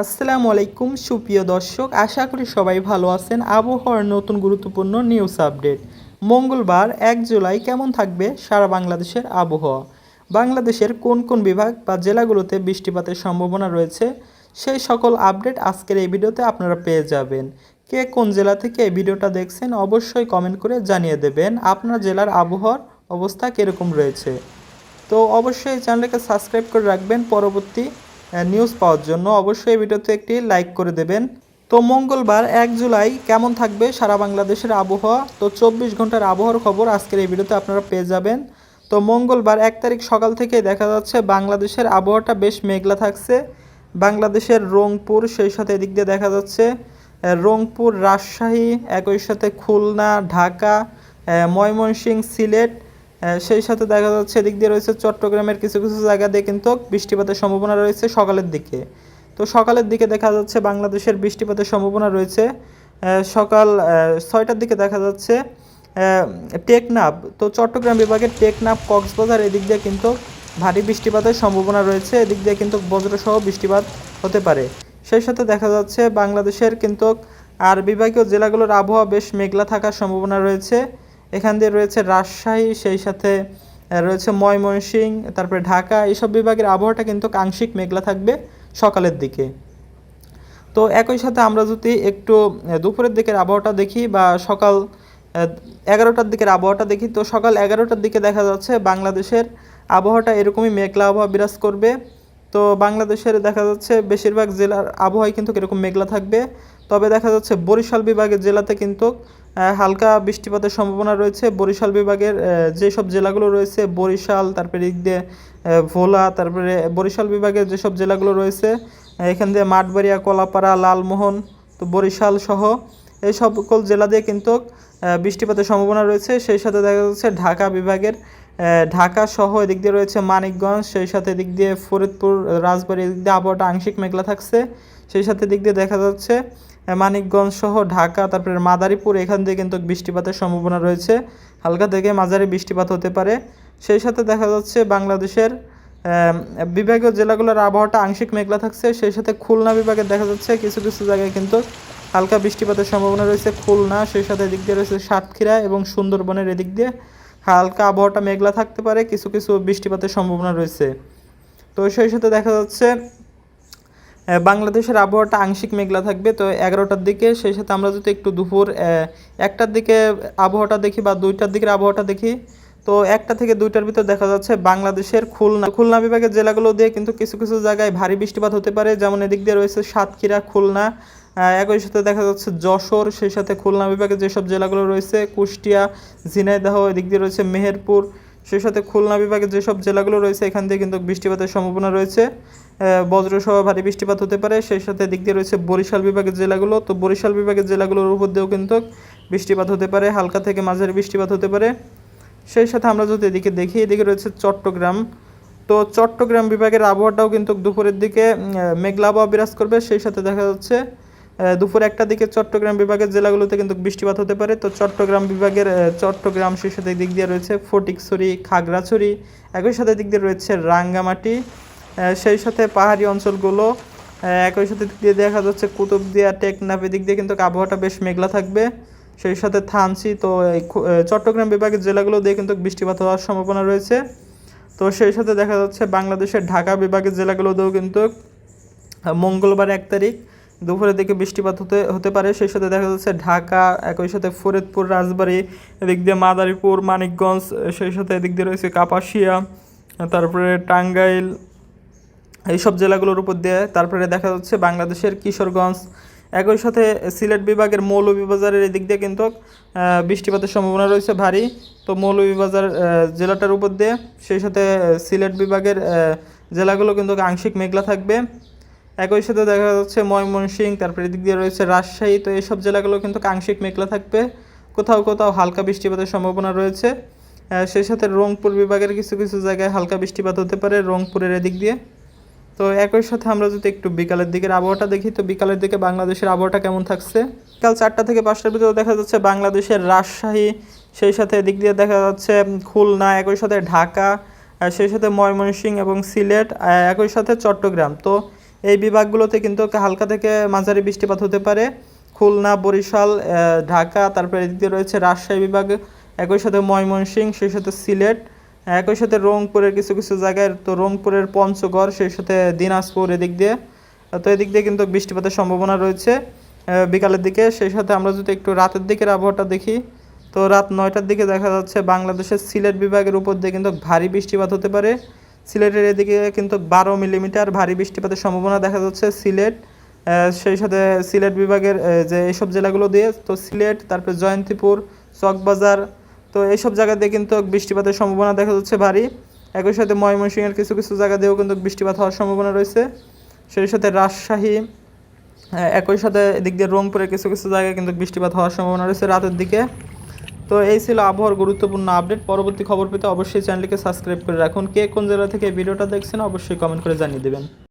আসসালামু আলাইকুম, সুপ্রিয় দর্শক, আশা করি সবাই ভালো আছেন। আবহাওয়ার নতুন গুরুত্বপূর্ণ নিউজ আপডেট মঙ্গলবার এক জুলাই কেমন থাকবে সারা বাংলাদেশের আবহাওয়া? বাংলাদেশের কোন কোন বিভাগ বা জেলাগুলোতে বৃষ্টিপাতের সম্ভাবনা রয়েছে? সেই সকল আপডেট আজকের এই ভিডিওতে আপনারা পেয়ে যাবেন। কে কোন জেলা থেকে এই ভিডিওটা দেখছেন অবশ্যই কমেন্ট করে জানিয়ে দেবেন আপনার জেলার আবহাওয়ার অবস্থা কীরকম রয়েছে। তো অবশ্যই চ্যানেলকে সাবস্ক্রাইব করে রাখবেন। পরবর্তী নিউজ পাওয়ার জন্য অবশ্যই ভিডিওতে একটি লাইক করে দেবেন। তো মঙ্গলবার এক জুলাই কেমন থাকবে সারা বাংলাদেশের আবহাওয়া? তো চব্বিশ ঘণ্টার আবহাওয়ার খবর আজকের এই ভিডিওতে আপনারা পেয়ে যাবেন। তো মঙ্গলবার এক তারিখ সকাল থেকে দেখা যাচ্ছে বাংলাদেশের আবহাওয়াটা বেশ মেঘলা থাকছে। বাংলাদেশের রংপুর সেই সাথে এদিক দিয়ে দেখা যাচ্ছে রংপুর রাজশাহী একই সাথে খুলনা ঢাকা আহ, ময়মনসিংহ সিলেট সেই সাথে দেখা যাচ্ছে এদিক দিয়ে রয়েছে চট্টগ্রামের কিছু কিছু জায়গা দিয়ে কিন্তু বৃষ্টিপাতের সম্ভাবনা রয়েছে সকালের দিকে। তো সকালের দিকে দেখা যাচ্ছে বাংলাদেশের বৃষ্টিপাতের সম্ভাবনা রয়েছে। সকাল ছয়টার দিকে দেখা যাচ্ছে আহ, টেকনাফ। তো চট্টগ্রাম বিভাগের টেকনাফ কক্সবাজার এদিক দিয়ে কিন্তু ভারী বৃষ্টিপাতের সম্ভাবনা রয়েছে। এদিক দিয়ে কিন্তু বজ্রসহ বৃষ্টিপাত হতে পারে। সেই সাথে দেখা যাচ্ছে বাংলাদেশের কিন্তু আর বিভাগীয় জেলাগুলোর আবহাওয়া বেশ মেঘলা থাকার সম্ভাবনা রয়েছে। এখান দিয়ে রয়েছে রাজশাহী, সেই সাথে রয়েছে ময়মনসিংহ, তারপরে ঢাকা, এইসব বিভাগের আবহাওয়াটা কিন্তু আংশিক মেঘলা থাকবে সকালের দিকে। তো একই সাথে আমরা যদি একটু দুপুরের দিকের আবহাওয়াটা দেখি বা সকাল এগারোটার দিকের আবহাওয়াটা দেখি, তো সকাল এগারোটার দিকে দেখা যাচ্ছে বাংলাদেশের আবহাওয়াটা এরকমই মেঘলা আবহাওয়া বিরাজ করবে। তো বাংলাদেশের দেখা যাচ্ছে বেশিরভাগ জেলার আবহাওয়াই কিন্তু এরকম মেঘলা থাকবে। তবে দেখা যাচ্ছে বরিশাল বিভাগের জেলাতে কিন্তু হালকা বৃষ্টিপাতের সম্ভাবনা রয়েছে। বরিশাল বিভাগের যেসব জেলাগুলো রয়েছে, বরিশাল, তারপরে দিক দিয়ে ভোলা, তারপরে বরিশাল বিভাগের যেসব জেলাগুলো রয়েছে এখান দিয়ে মাঠবাড়িয়া, কলাপাড়া, লালমোহন, তো বরিশাল সহ এই সকল জেলা দিয়ে কিন্তু বৃষ্টিপাতের সম্ভাবনা রয়েছে। সেই সাথে দেখা যাচ্ছে ঢাকা বিভাগের ঢাকা সহ এদিক দিয়ে রয়েছে মানিকগঞ্জ, সেই সাথে এদিক দিয়ে ফরিদপুর, রাজবাড়ি, এদিক দিয়ে আবহাওয়াটা আংশিক মেঘলা থাকছে। সেই সাথে দিক দিয়ে দেখা যাচ্ছে মানিকগঞ্জ সহ ঢাকা, তারপরে মাদারীপুর, এখান দিয়ে কিন্তু বৃষ্টিপাতের সম্ভাবনা রয়েছে। হালকা থেকে মাঝারি বৃষ্টিপাত হতে পারে। সেই সাথে দেখা যাচ্ছে বাংলাদেশের বিভাগীয় জেলাগুলোর আবহাওয়াটা আংশিক মেঘলা থাকছে। সেই সাথে খুলনা বিভাগে দেখা যাচ্ছে কিছু কিছু জায়গায় কিন্তু হালকা বৃষ্টিপাতের সম্ভাবনা রয়েছে। খুলনা, সেই সাথে এদিক দিয়ে রয়েছে সাতক্ষীরা এবং সুন্দরবনের এদিক দিয়ে হালকা আবহাওয়াটা মেঘলা থাকতে পারে। কিছু কিছু বৃষ্টিপাতের সম্ভাবনা রয়েছে। তো সেই সাথে দেখা যাচ্ছে বাংলাদেশের আবহাওয়াটা আংশিক মেঘলা থাকবে, তো এগারোটার দিকে, সেই সাথে আমরা যদি একটু দুপুর একটার দিকে আবহাওয়াটা দেখি বা দুইটার দিকের আবহাওয়াটা দেখি, তো একটা থেকে দুইটার ভিতর দেখা যাচ্ছে বাংলাদেশের খুলনা খুলনা বিভাগের জেলাগুলো দিয়ে কিন্তু কিছু কিছু জায়গায় ভারী বৃষ্টিপাত হতে পারে, যেমন এদিক দিয়ে রয়েছে সাতক্ষীরা, খুলনা একই সাথে দেখা যাচ্ছে যশোর, সেই সাথে খুলনা বিভাগের যেসব জেলাগুলো রয়েছে, কুষ্টিয়া, ঝিনাইদহ, এদিক দিয়ে রয়েছে মেহেরপুর সেই সাথে খুলনা বিভাগের যেসব জেলাগুলো রয়েছে, এখান দিয়ে কিন্তু বৃষ্টিপাতের সম্ভাবনা রয়েছে। বজ্রসহ ভারী বৃষ্টিপাত হতে পারে, সেই সাথে দিক দিয়ে রয়েছে বরিশাল বিভাগের জেলাগুলো। তো বরিশাল বিভাগের জেলাগুলোর উপর দিয়েও কিন্তু বৃষ্টিপাত হতে পারে, হালকা থেকে মাঝারি বৃষ্টিপাত হতে পারে। সেই সাথে আমরা যদি এদিকে দেখি, এদিকে রয়েছে চট্টগ্রাম। তো চট্টগ্রাম বিভাগের আবহাওয়াটাও কিন্তু দুপুরের দিকে মেঘলা আবহাওয়া বিরাজ করবে, সেই সাথে দেখা যাচ্ছে দুপুর একটা দিকে চট্টগ্রাম বিভাগের জেলাগুলোতে কিন্তু বৃষ্টিপাত হতে পারে। তো চট্টগ্রাম বিভাগের চট্টগ্রাম সেই সাথে দিক দিয়ে রয়েছে ফটিকছড়ি, খাগড়াছড়ি, একই সাথে দিক দিয়ে রয়েছে রাঙ্গামাটি সেই সাথে পাহাড়ি অঞ্চলগুলো একই সাথে দিক দিয়ে দেখা যাচ্ছে কুতুবদিয়া, টেকনাফ, এদিক দিয়ে কিন্তু আবহাওয়াটা বেশ মেঘলা থাকবে। সেই সাথে থানচি, তো চট্টগ্রাম বিভাগের জেলাগুলো দিয়ে কিন্তু বৃষ্টিপাত হওয়ার সম্ভাবনা রয়েছে। তো সেই সাথে দেখা যাচ্ছে বাংলাদেশের ঢাকা বিভাগের জেলাগুলোতেও কিন্তু মঙ্গলবার এক তারিখ দুপুরের দিকে বৃষ্টিপাত হতে হতে পারে। সেই সাথে দেখা যাচ্ছে ঢাকা, একই সাথে ফরিদপুর, রাজবাড়ী, এদিক দিয়ে মাদারীপুর, মানিকগঞ্জ, সেই সাথে এদিক দিয়ে রয়েছে কাপাসিয়া, তারপরে টাঙ্গাইল, এইসব জেলাগুলোর উপর দিয়ে। তারপরে দেখা যাচ্ছে বাংলাদেশের কিশোরগঞ্জ, একই সাথে সিলেট বিভাগের মৌলভীবাজারের এদিক দিয়ে কিন্তু বৃষ্টিপাতের সম্ভাবনা রয়েছে ভারী। তো মৌলভীবাজার জেলাটার উপর দিয়ে, সেই সাথে সিলেট বিভাগের জেলাগুলো কিন্তু আংশিক মেঘলা থাকবে। একই সাথে দেখা যাচ্ছে ময়মনসিংহ, তারপরে এদিক দিয়ে রয়েছে রাজশাহী। তো এইসব জেলাগুলো কিন্তু আংশিক মেঘলা থাকবে। কোথাও কোথাও হালকা বৃষ্টিপাতের সম্ভাবনা রয়েছে। সেই সাথে রংপুর বিভাগের কিছু কিছু জায়গায় হালকা বৃষ্টিপাত হতে পারে রংপুরের এদিক দিয়ে। তো একই সাথে আমরা যদি একটু বিকালের দিকের আবহাওয়াটা দেখি, তো বিকালের দিকে বাংলাদেশের আবহাওয়াটা কেমন থাকছে? কাল চারটা থেকে পাঁচটার ভিতরে দেখা যাচ্ছে বাংলাদেশের রাজশাহী, সেই সাথে এদিক দিয়ে দেখা যাচ্ছে খুলনা, একই সাথে ঢাকা সেই সাথে ময়মনসিংহ এবং সিলেট একই সাথে চট্টগ্রাম। তো এই বিভাগগুলোতে কিন্তু হালকা থেকে মাঝারি বৃষ্টিপাত হতে পারে। খুলনা, বরিশাল ঢাকা, তারপরে এদিকে রয়েছে রাজশাহী বিভাগ, একই সাথে ময়মনসিংহ, সেই সাথে সিলেট, একই সাথে রংপুরের কিছু কিছু জায়গায় তো রংপুরের পঞ্চগড়, সেই সাথে দিনাজপুর এদিক দিয়ে। তো এদিক দিয়ে কিন্তু বৃষ্টিপাতের সম্ভাবনা রয়েছে বিকালের দিকে। সেই সাথে আমরা যদি একটু রাতের দিকের আবহাওয়াটা দেখি, তো রাত নয়টার দিকে দেখা যাচ্ছে বাংলাদেশের সিলেট বিভাগের উপর দিয়ে কিন্তু ভারী বৃষ্টিপাত হতে পারে। সিলেটের এদিকে কিন্তু বারো মিলিমিটার ভারী বৃষ্টিপাতের সম্ভাবনা দেখা যাচ্ছে সিলেট। সেই সাথে সিলেট বিভাগের যে এইসব জেলাগুলো দিয়ে, তো সিলেট, তারপরে জয়ন্তীপুর, চকবাজার, তো এইসব জায়গা দিয়ে কিন্তু বৃষ্টিপাতের সম্ভাবনা দেখা যাচ্ছে ভারী। একই সাথে ময়মনসিংহের কিছু কিছু জায়গা দিয়েও কিন্তু বৃষ্টিপাত হওয়ার সম্ভাবনা রয়েছে। সেই সাথে রাজশাহী একই সাথে এদিক দিয়ে রংপুরের কিছু কিছু জায়গায় কিন্তু বৃষ্টিপাত হওয়ার সম্ভাবনা রয়েছে রাতের দিকে। তো এই ছিল আবহাওয়ার গুরুত্বপূর্ণ আপডেট। পরবর্তী খবর পেতে অবশ্যই চ্যানেলকে সাবস্ক্রাইব করে রাখুন। কে কোন জেলা থেকে ভিডিওটা দেখছেন, অবশ্যই কমেন্ট করে জানিয়ে দেবেন।